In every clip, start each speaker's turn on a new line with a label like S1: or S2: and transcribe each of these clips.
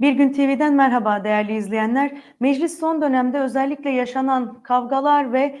S1: Bir Gün TV'den merhaba değerli izleyenler. Meclis son dönemde özellikle yaşanan kavgalar ve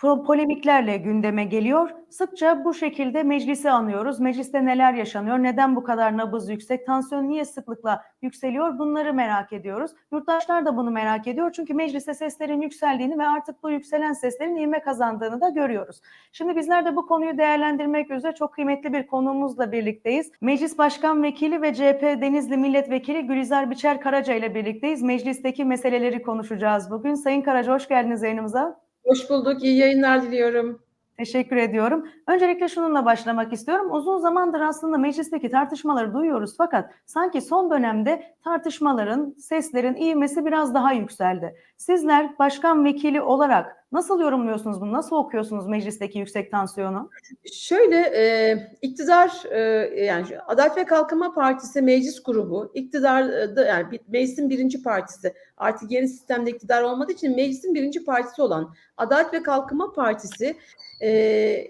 S1: polemiklerle gündeme geliyor. Sıkça bu şekilde meclisi anıyoruz. Mecliste neler yaşanıyor? Neden bu kadar nabız yüksek? Tansiyon niye sıklıkla yükseliyor? Bunları merak ediyoruz. Yurttaşlar da bunu merak ediyor. Çünkü mecliste seslerin yükseldiğini ve artık bu yükselen seslerin ivme kazandığını da görüyoruz. Şimdi bizler de bu konuyu değerlendirmek üzere çok kıymetli bir konuğumuzla birlikteyiz. Meclis Başkan Vekili ve CHP Denizli Milletvekili Gülizar Biçer Karaca ile birlikteyiz. Meclisteki meseleleri konuşacağız bugün. Sayın Karaca hoş geldiniz yayınımıza.
S2: Hoş bulduk. İyi yayınlar diliyorum.
S1: Teşekkür ediyorum. Öncelikle şununla başlamak istiyorum. Uzun zamandır aslında meclisteki tartışmaları duyuyoruz fakat sanki son dönemde tartışmaların, seslerin ivmesi biraz daha yükseldi. Sizler başkan vekili olarak nasıl yorumluyorsunuz bunu? Nasıl okuyorsunuz meclisteki yüksek tansiyonu?
S2: Şöyle e, iktidar e, yani Adalet ve Kalkınma Partisi meclis grubu iktidarda yani bir- meclisin birinci partisi artık yeni sistemde iktidar olmadığı için meclisin birinci partisi olan Adalet ve Kalkınma Partisi e,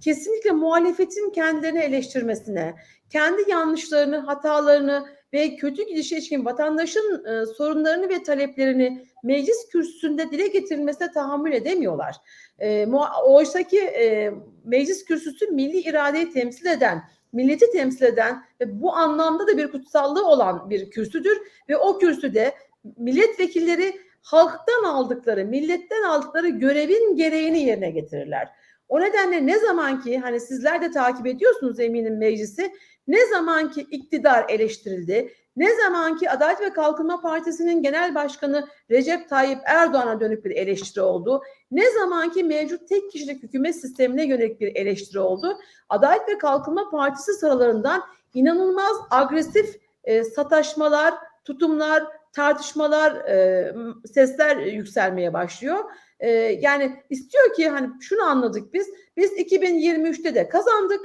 S2: kesinlikle muhalefetin kendilerini eleştirmesine, kendi yanlışlarını, hatalarını ve kötü gidişe ilişkin vatandaşın e, sorunlarını ve taleplerini meclis kürsüsünde dile getirilmesine tahammül edemiyorlar. E, Oysa ki e, meclis kürsüsü milli iradeyi temsil eden, milleti temsil eden ve bu anlamda da bir kutsallığı olan bir kürsüdür ve o kürsüde milletvekilleri halktan aldıkları, milletten aldıkları görevin gereğini yerine getirirler. O nedenle ne zaman ki hani sizler de takip ediyorsunuz eminim meclisi, ne zaman ki iktidar eleştirildi, ne zaman ki Adalet ve Kalkınma Partisi'nin genel başkanı Recep Tayyip Erdoğan'a dönük bir eleştiri oldu, ne zaman ki mevcut tek kişilik hükümet sistemine yönelik bir eleştiri oldu, Adalet ve Kalkınma Partisi sıralarından inanılmaz agresif e, sataşmalar, tutumlar, tartışmalar, e, sesler yükselmeye başlıyor. E, yani istiyor ki hani şunu anladık biz, biz 2023'te de kazandık.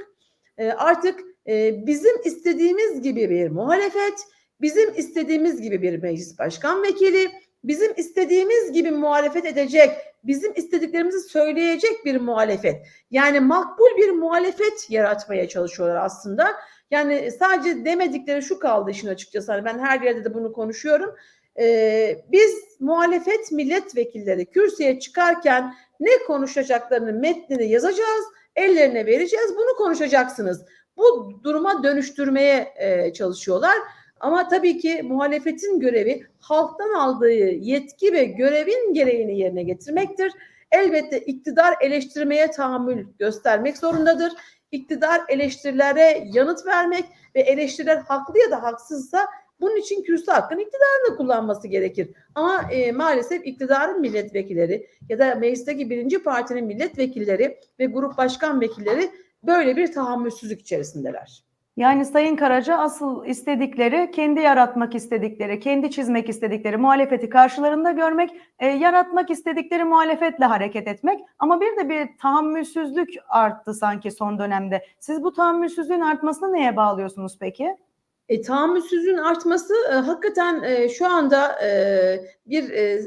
S2: E, artık e, bizim istediğimiz gibi bir muhalefet, bizim istediğimiz gibi bir meclis başkan vekili, bizim istediğimiz gibi muhalefet edecek, bizim istediklerimizi söyleyecek bir muhalefet. Yani makbul bir muhalefet yaratmaya çalışıyorlar aslında. Yani sadece demedikleri şu kaldı işin açıkçası. Hani ben her yerde de bunu konuşuyorum. Ee, biz muhalefet milletvekilleri kürsüye çıkarken ne konuşacaklarını metnini yazacağız, ellerine vereceğiz. Bunu konuşacaksınız. Bu duruma dönüştürmeye e, çalışıyorlar. Ama tabii ki muhalefetin görevi halktan aldığı yetki ve görevin gereğini yerine getirmektir. Elbette iktidar eleştirmeye tahammül göstermek zorundadır. İktidar eleştirilere yanıt vermek ve eleştiriler haklı ya da haksızsa bunun için kürsü hakkını iktidarın da kullanması gerekir. Ama e, maalesef iktidarın milletvekilleri ya da meclisteki birinci partinin milletvekilleri ve grup başkan vekilleri böyle bir tahammülsüzlük içerisindeler.
S1: Yani Sayın Karaca asıl istedikleri, kendi yaratmak istedikleri, kendi çizmek istedikleri muhalefeti karşılarında görmek, e, yaratmak istedikleri muhalefetle hareket etmek. Ama bir de bir tahammülsüzlük arttı sanki son dönemde. Siz bu tahammülsüzlüğün artmasını neye bağlıyorsunuz peki?
S2: E, tahammülsüzlüğün artması e, hakikaten e, şu anda e, bir e,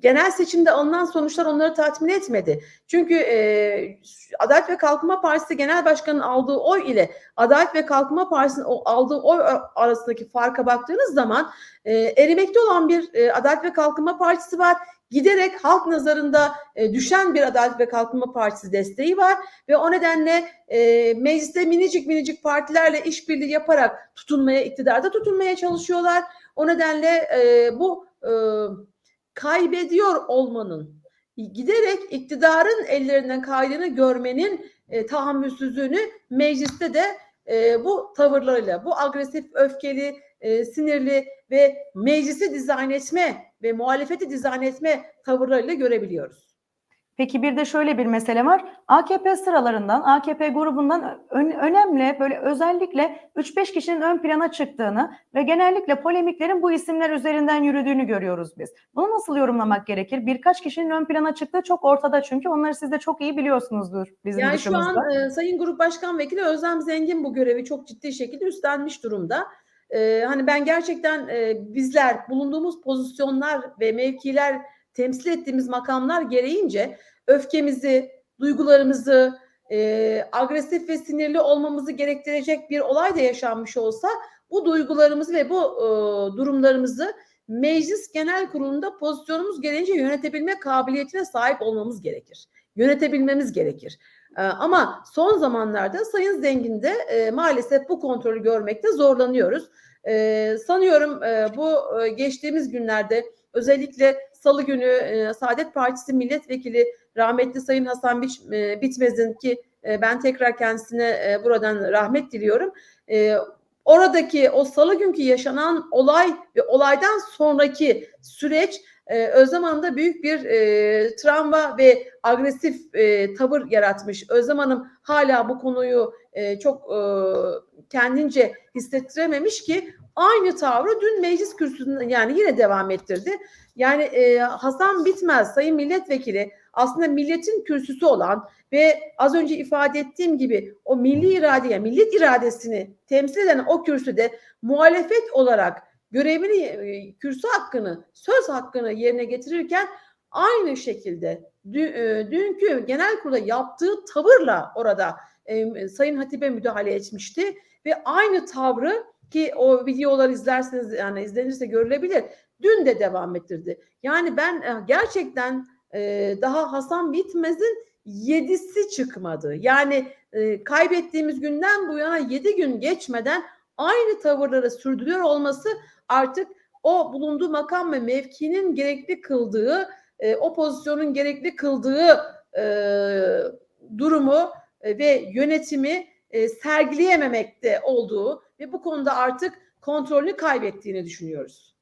S2: genel seçimde alınan sonuçlar onları tatmin etmedi. Çünkü e, Adalet ve Kalkınma Partisi Genel Başkanı'nın aldığı oy ile Adalet ve Kalkınma Partisi'nin aldığı oy arasındaki farka baktığınız zaman e, erimekte olan bir e, Adalet ve Kalkınma Partisi var. Giderek halk nazarında e, düşen bir Adalet ve Kalkınma Partisi desteği var ve o nedenle e, mecliste minicik minicik partilerle işbirliği yaparak tutunmaya, iktidarda tutunmaya çalışıyorlar. O nedenle e, bu e, kaybediyor olmanın, giderek iktidarın ellerinden kaydını görmenin e, tahammülsüzlüğünü mecliste de e, bu tavırlarıyla, bu agresif, öfkeli, e, sinirli ve meclisi dizayn etme ve muhalefeti dizayn etme tavırlarıyla görebiliyoruz.
S1: Peki bir de şöyle bir mesele var. AKP sıralarından, AKP grubundan ön- önemli böyle özellikle 3-5 kişinin ön plana çıktığını ve genellikle polemiklerin bu isimler üzerinden yürüdüğünü görüyoruz biz. Bunu nasıl yorumlamak gerekir? Birkaç kişinin ön plana çıktığı çok ortada çünkü onları siz de çok iyi biliyorsunuzdur bizim
S2: Yani şu
S1: dışımızda.
S2: an e, Sayın Grup Başkan Vekili Özlem Zengin bu görevi çok ciddi şekilde üstlenmiş durumda. E, hani ben gerçekten e, bizler bulunduğumuz pozisyonlar ve mevkiler temsil ettiğimiz makamlar gereğince öfkemizi, duygularımızı, e, agresif ve sinirli olmamızı gerektirecek bir olay da yaşanmış olsa bu duygularımızı ve bu e, durumlarımızı Meclis Genel Kurulu'nda pozisyonumuz gereğince yönetebilme kabiliyetine sahip olmamız gerekir. Yönetebilmemiz gerekir. E, ama son zamanlarda Sayın Zengin'de e, maalesef bu kontrolü görmekte zorlanıyoruz. E, sanıyorum e, bu e, geçtiğimiz günlerde özellikle Salı günü e, Saadet Partisi milletvekili rahmetli Sayın Hasan Biç, e, Bitmez'in ki e, ben tekrar kendisine e, buradan rahmet diliyorum. E, oradaki o salı günkü yaşanan olay ve olaydan sonraki süreç e, Özlem Hanım'da büyük bir e, travma ve agresif e, tavır yaratmış. Özlem Hanım hala bu konuyu e, çok e, kendince hissettirememiş ki aynı tavrı dün meclis kürsüsünde yani yine devam ettirdi. Yani e, Hasan Bitmez Sayın Milletvekili aslında milletin kürsüsü olan ve az önce ifade ettiğim gibi o milli iradeye, millet iradesini temsil eden o kürsüde muhalefet olarak görevini, e, kürsü hakkını, söz hakkını yerine getirirken aynı şekilde e, dünkü genel kurulda yaptığı tavırla orada e, Sayın Hatibe müdahale etmişti ve aynı tavrı ki o videoları izlerseniz yani izlenirse görülebilir. Dün de devam ettirdi. Yani ben gerçekten daha Hasan Bitmez'in yedisi çıkmadı. Yani kaybettiğimiz günden bu yana yedi gün geçmeden aynı tavırları sürdürüyor olması artık o bulunduğu makam ve mevkinin gerekli kıldığı, e, o pozisyonun gerekli kıldığı e, durumu e, ve yönetimi e, sergileyememekte olduğu ve bu konuda artık kontrolünü kaybettiğini düşünüyoruz.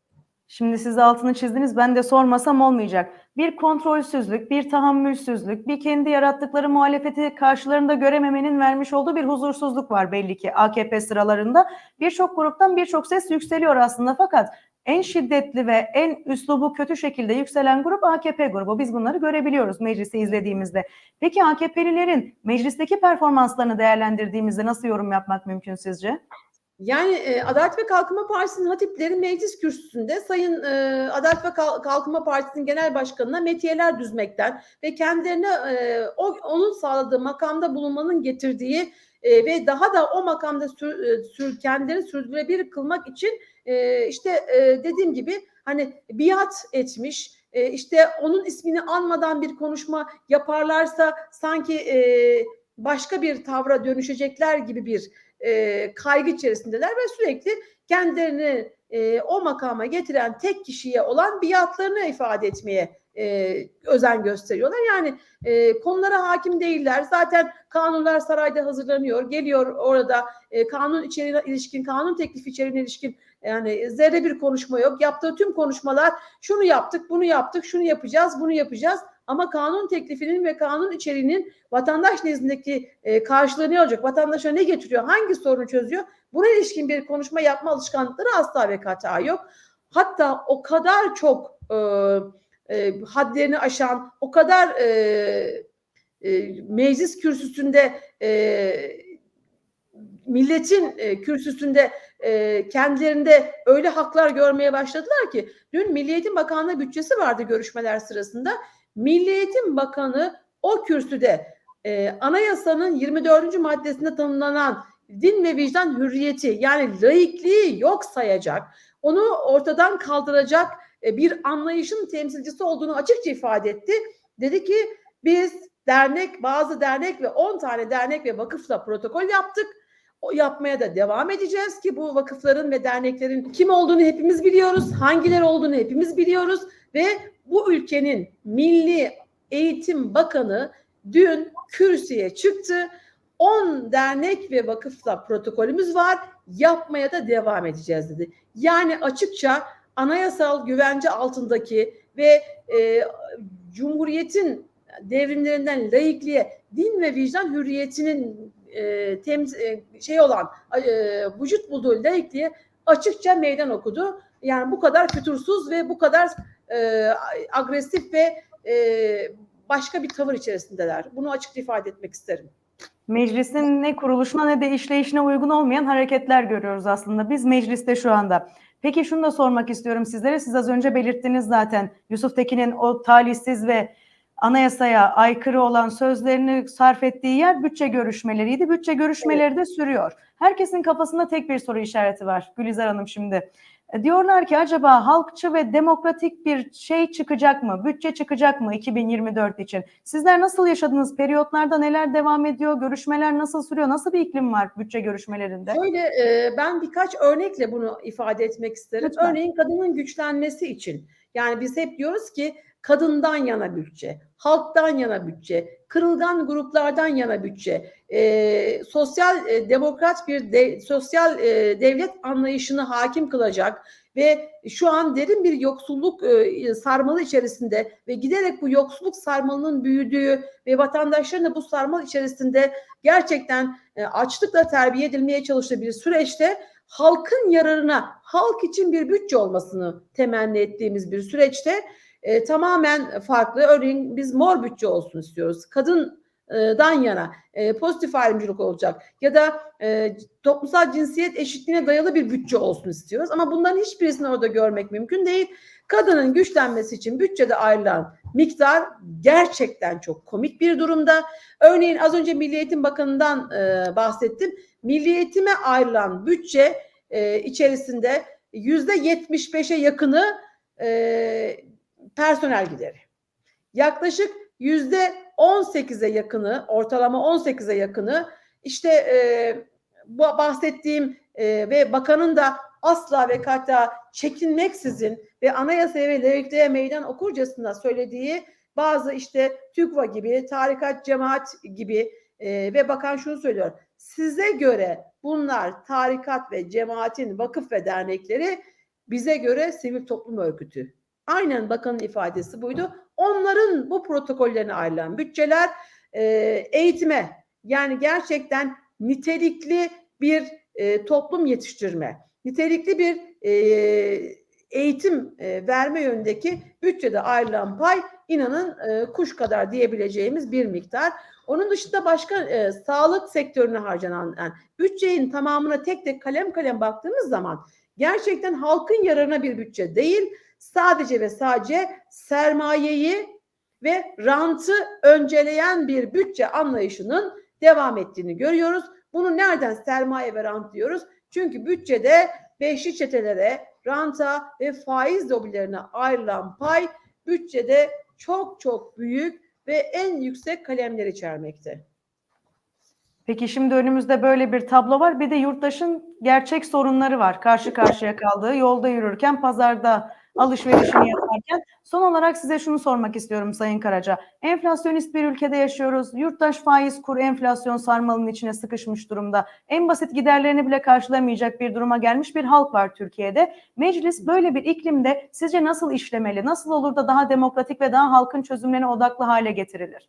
S1: Şimdi siz altını çizdiniz. Ben de sormasam olmayacak. Bir kontrolsüzlük, bir tahammülsüzlük, bir kendi yarattıkları muhalefeti karşılarında görememenin vermiş olduğu bir huzursuzluk var belli ki AKP sıralarında. Birçok gruptan birçok ses yükseliyor aslında fakat en şiddetli ve en üslubu kötü şekilde yükselen grup AKP grubu. Biz bunları görebiliyoruz meclisi izlediğimizde. Peki AKP'lilerin meclisteki performanslarını değerlendirdiğimizde nasıl yorum yapmak mümkün sizce?
S2: Yani e, Adalet ve Kalkınma Partisi'nin hatipleri meclis kürsüsünde Sayın e, Adalet ve Kal- Kalkınma Partisi'nin genel başkanına metiyeler düzmekten ve kendilerine e, o, onun sağladığı makamda bulunmanın getirdiği e, ve daha da o makamda sür, e, sür, kendilerini sürdürülebilir kılmak için e, işte e, dediğim gibi hani biat etmiş, e, işte onun ismini anmadan bir konuşma yaparlarsa sanki e, başka bir tavra dönüşecekler gibi bir e, kaygı içerisindeler ve sürekli kendilerini e, o makama getiren tek kişiye olan biatlarını ifade etmeye e, özen gösteriyorlar. Yani e, konulara hakim değiller. Zaten kanunlar sarayda hazırlanıyor. Geliyor orada e, kanun içeriğine ilişkin, kanun teklifi içeriğine ilişkin yani zerre bir konuşma yok. Yaptığı tüm konuşmalar şunu yaptık, bunu yaptık, şunu yapacağız, bunu yapacağız. Ama kanun teklifinin ve kanun içeriğinin vatandaş nezdindeki e, karşılığı ne olacak? Vatandaşa ne getiriyor? Hangi sorunu çözüyor? Buna ilişkin bir konuşma yapma alışkanlıkları asla ve kata yok. Hatta o kadar çok e, e, hadlerini aşan, o kadar e, e, meclis kürsüsünde e, milletin e, kürsüsünde e, kendilerinde öyle haklar görmeye başladılar ki dün Milli Eğitim Bakanlığı bütçesi vardı görüşmeler sırasında. Milli Eğitim Bakanı o kürsüde e, anayasanın 24. maddesinde tanımlanan din ve vicdan hürriyeti yani laikliği yok sayacak, onu ortadan kaldıracak e, bir anlayışın temsilcisi olduğunu açıkça ifade etti. Dedi ki biz dernek, bazı dernek ve 10 tane dernek ve vakıfla protokol yaptık. O yapmaya da devam edeceğiz ki bu vakıfların ve derneklerin kim olduğunu hepimiz biliyoruz, hangileri olduğunu hepimiz biliyoruz ve bu ülkenin Milli Eğitim Bakanı dün kürsüye çıktı. 10 dernek ve vakıfla protokolümüz var. Yapmaya da devam edeceğiz dedi. Yani açıkça anayasal güvence altındaki ve e, Cumhuriyet'in devrimlerinden laikliğe, din ve vicdan hürriyetinin e, temiz, e, şey olan e, vücut bulduğu laikliğe açıkça meydan okudu. Yani bu kadar fütursuz ve bu kadar e, agresif ve e, başka bir tavır içerisindeler. Bunu açık ifade etmek isterim.
S1: Meclisin ne kuruluşuna ne de işleyişine uygun olmayan hareketler görüyoruz aslında biz mecliste şu anda. Peki şunu da sormak istiyorum sizlere. Siz az önce belirttiniz zaten Yusuf Tekin'in o talihsiz ve anayasaya aykırı olan sözlerini sarf ettiği yer bütçe görüşmeleriydi. Bütçe görüşmeleri de sürüyor. Herkesin kafasında tek bir soru işareti var Gülizar Hanım şimdi. E, Diyorlar ki acaba halkçı ve demokratik bir şey çıkacak mı? Bütçe çıkacak mı 2024 için? Sizler nasıl yaşadınız? Periyotlarda neler devam ediyor? Görüşmeler nasıl sürüyor? Nasıl bir iklim var bütçe görüşmelerinde?
S2: Şöyle e, ben birkaç örnekle bunu ifade etmek isterim.
S1: Lütfen.
S2: Örneğin kadının güçlenmesi için. Yani biz hep diyoruz ki kadından yana bütçe, halktan yana bütçe, kırılgan gruplardan yana bütçe, e, sosyal e, demokrat bir de, sosyal e, devlet anlayışını hakim kılacak ve şu an derin bir yoksulluk e, sarmalı içerisinde ve giderek bu yoksulluk sarmalının büyüdüğü ve vatandaşların da bu sarmal içerisinde gerçekten e, açlıkla terbiye edilmeye çalıştığı bir süreçte halkın yararına, halk için bir bütçe olmasını temenni ettiğimiz bir süreçte e, tamamen farklı. Örneğin biz mor bütçe olsun istiyoruz. Kadından yana e, pozitif ayrımcılık olacak ya da e, toplumsal cinsiyet eşitliğine dayalı bir bütçe olsun istiyoruz. Ama bunların hiçbirisini orada görmek mümkün değil. Kadının güçlenmesi için bütçede ayrılan miktar gerçekten çok komik bir durumda. Örneğin az önce Milli Eğitim Bakanı'ndan e, bahsettim. Milli Eğitime ayrılan bütçe e, içerisinde yüzde 75'e yakını e, personel gideri. Yaklaşık yüzde 18'e yakını, ortalama 18'e yakını işte e, bu bahsettiğim e, ve bakanın da asla ve kata çekinmeksizin ve anayasaya ve laikliğe meydan okurcasına söylediği bazı işte TÜGVA gibi, tarikat, cemaat gibi e, ve bakan şunu söylüyor. Size göre bunlar tarikat ve cemaatin vakıf ve dernekleri bize göre sivil toplum örgütü. Aynen bakanın ifadesi buydu. Onların bu protokollerine ayrılan bütçeler e, eğitime yani gerçekten nitelikli bir e, toplum yetiştirme, nitelikli bir e, eğitim e, verme yönündeki bütçede ayrılan pay inanın e, kuş kadar diyebileceğimiz bir miktar. Onun dışında başka e, sağlık sektörüne harcanan yani bütçenin tamamına tek tek kalem kalem baktığımız zaman gerçekten halkın yararına bir bütçe değil, sadece ve sadece sermayeyi ve rantı önceleyen bir bütçe anlayışının devam ettiğini görüyoruz. Bunu nereden sermaye ve rant diyoruz? Çünkü bütçede beşli çetelere, ranta ve faiz lobilerine ayrılan pay bütçede çok çok büyük ve en yüksek kalemler içermekte.
S1: Peki şimdi önümüzde böyle bir tablo var. Bir de yurttaşın gerçek sorunları var. Karşı karşıya kaldığı yolda yürürken, pazarda alışverişini yaparken. Son olarak size şunu sormak istiyorum Sayın Karaca. Enflasyonist bir ülkede yaşıyoruz. Yurttaş faiz, kur, enflasyon sarmalının içine sıkışmış durumda. En basit giderlerini bile karşılamayacak bir duruma gelmiş bir halk var Türkiye'de. Meclis böyle bir iklimde sizce nasıl işlemeli? Nasıl olur da daha demokratik ve daha halkın çözümlerine odaklı hale getirilir?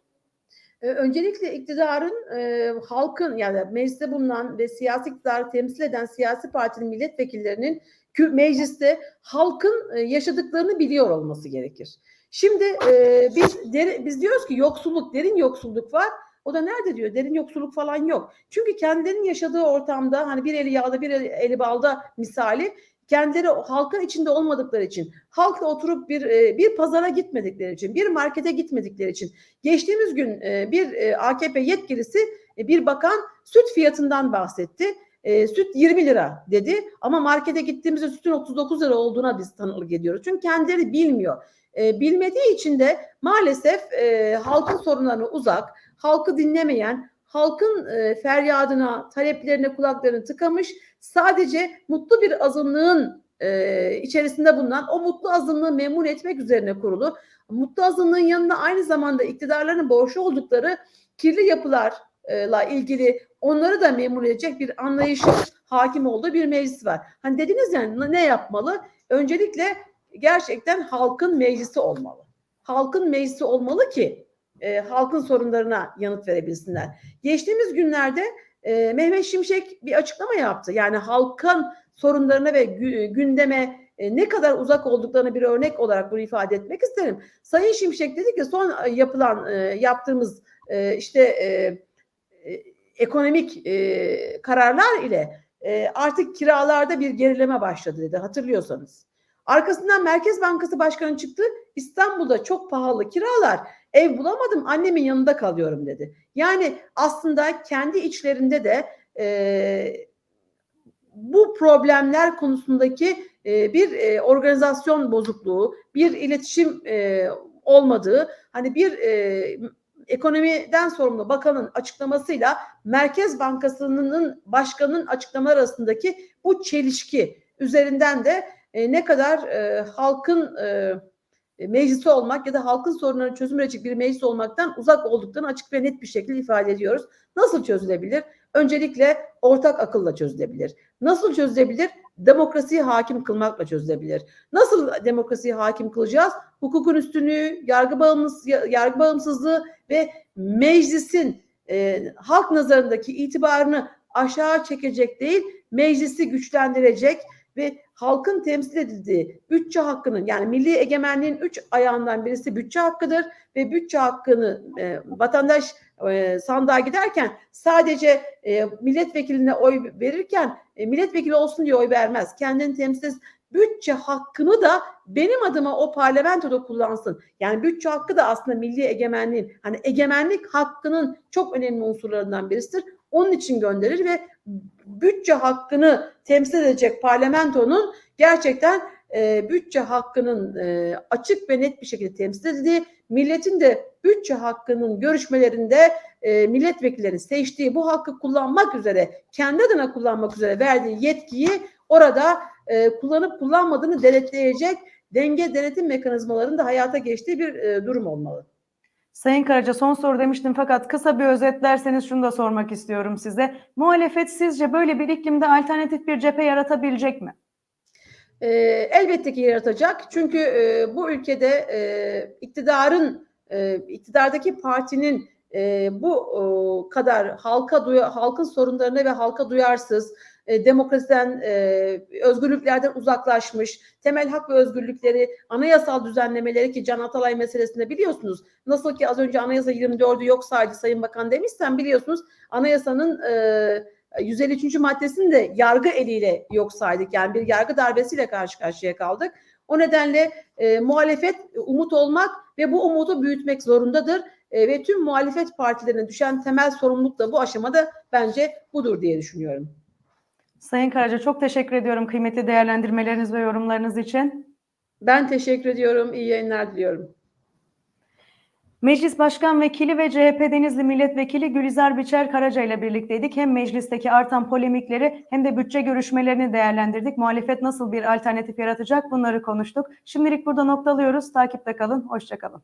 S2: Ee, Öncelikle iktidarın e, halkın yani mecliste bulunan ve siyasi iktidarı temsil eden siyasi partinin milletvekillerinin mecliste halkın e, yaşadıklarını biliyor olması gerekir. Şimdi e, biz deri- biz diyoruz ki yoksulluk, derin yoksulluk var. O da nerede diyor? Derin yoksulluk falan yok. Çünkü kendilerinin yaşadığı ortamda hani bir eli yağda bir eli, eli balda misali kendileri halkın içinde olmadıkları için, halkla oturup bir e, bir pazara gitmedikleri için, bir markete gitmedikleri için Geçtiğimiz gün e, bir AKP yetkilisi bir bakan süt fiyatından bahsetti. E, süt 20 lira dedi ama markete gittiğimizde sütün 39 lira olduğuna biz tanıklık ediyoruz. Çünkü kendileri bilmiyor. E, bilmediği için de maalesef e, halkın sorunlarına uzak, halkı dinlemeyen, halkın e, feryadına, taleplerine kulaklarını tıkamış, sadece mutlu bir azınlığın e, içerisinde bulunan o mutlu azınlığı memnun etmek üzerine kurulu mutlu azınlığın yanında aynı zamanda iktidarların borçlu oldukları kirli yapılarla ilgili onları da memnun edecek bir anlayışın hakim olduğu bir meclis var. Hani dediniz yani ne yapmalı? Öncelikle gerçekten halkın meclisi olmalı. Halkın meclisi olmalı ki e, halkın sorunlarına yanıt verebilsinler. Geçtiğimiz günlerde e, Mehmet Şimşek bir açıklama yaptı. Yani halkın sorunlarına ve gü- gündeme e, ne kadar uzak olduklarını bir örnek olarak bunu ifade etmek isterim. Sayın Şimşek dedi ki son e, yapılan e, yaptığımız e, işte e, e, ekonomik e, kararlar ile e, artık kiralarda bir gerileme başladı dedi hatırlıyorsanız. Arkasından Merkez Bankası Başkanı çıktı. İstanbul'da çok pahalı kiralar Ev bulamadım annemin yanında kalıyorum dedi. Yani aslında kendi içlerinde de e, bu problemler konusundaki e, bir e, organizasyon bozukluğu, bir iletişim e, olmadığı, hani bir e, ekonomiden sorumlu bakanın açıklamasıyla Merkez Bankası'nın başkanının açıklamaları arasındaki bu çelişki üzerinden de e, ne kadar e, halkın e, meclisi olmak ya da halkın sorunlarını çözüm bir meclis olmaktan uzak olduklarını açık ve net bir şekilde ifade ediyoruz. Nasıl çözülebilir? Öncelikle ortak akılla çözülebilir. Nasıl çözülebilir? Demokrasiyi hakim kılmakla çözülebilir. Nasıl demokrasiyi hakim kılacağız? Hukukun üstünlüğü, yargı, bağımsız, yargı bağımsızlığı ve meclisin e, halk nazarındaki itibarını aşağı çekecek değil, meclisi güçlendirecek ve halkın temsil edildiği bütçe hakkının yani milli egemenliğin üç ayağından birisi bütçe hakkıdır ve bütçe hakkını e, vatandaş e, sandığa giderken sadece e, milletvekiline oy verirken e, milletvekili olsun diye oy vermez. Kendini temsil. Bütçe hakkını da benim adıma o parlamentoda kullansın. Yani bütçe hakkı da aslında milli egemenliğin hani egemenlik hakkının çok önemli unsurlarından birisidir. Onun için gönderir ve bütçe hakkını temsil edecek parlamentonun gerçekten e, bütçe hakkının e, açık ve net bir şekilde temsil edildiği, milletin de bütçe hakkının görüşmelerinde e, milletvekilleri seçtiği bu hakkı kullanmak üzere, kendi adına kullanmak üzere verdiği yetkiyi orada e, kullanıp kullanmadığını denetleyecek denge denetim mekanizmalarının da hayata geçtiği bir e, durum olmalı.
S1: Sayın Karaca son soru demiştim fakat kısa bir özetlerseniz şunu da sormak istiyorum size. Muhalefet sizce böyle bir iklimde alternatif bir cephe yaratabilecek mi?
S2: E, elbette ki yaratacak. Çünkü e, bu ülkede e, iktidarın, e, iktidardaki partinin e, bu e, kadar halka duya, halkın sorunlarına ve halka duyarsız, e, demokrasiden, e, özgürlüklerden uzaklaşmış, temel hak ve özgürlükleri, anayasal düzenlemeleri ki Can Atalay meselesinde biliyorsunuz. Nasıl ki az önce anayasa 24'ü yok saydı Sayın Bakan demişsen biliyorsunuz anayasanın e, 153. maddesini de yargı eliyle yok saydık. Yani bir yargı darbesiyle karşı karşıya kaldık. O nedenle e, muhalefet umut olmak ve bu umudu büyütmek zorundadır. E, ve tüm muhalefet partilerine düşen temel sorumluluk da bu aşamada bence budur diye düşünüyorum.
S1: Sayın Karaca çok teşekkür ediyorum kıymetli değerlendirmeleriniz ve yorumlarınız için.
S2: Ben teşekkür ediyorum. İyi yayınlar diliyorum.
S1: Meclis Başkan Vekili ve CHP Denizli Milletvekili Gülizar Biçer Karaca ile birlikteydik. Hem meclisteki artan polemikleri hem de bütçe görüşmelerini değerlendirdik. Muhalefet nasıl bir alternatif yaratacak bunları konuştuk. Şimdilik burada noktalıyoruz. Takipte kalın. Hoşçakalın.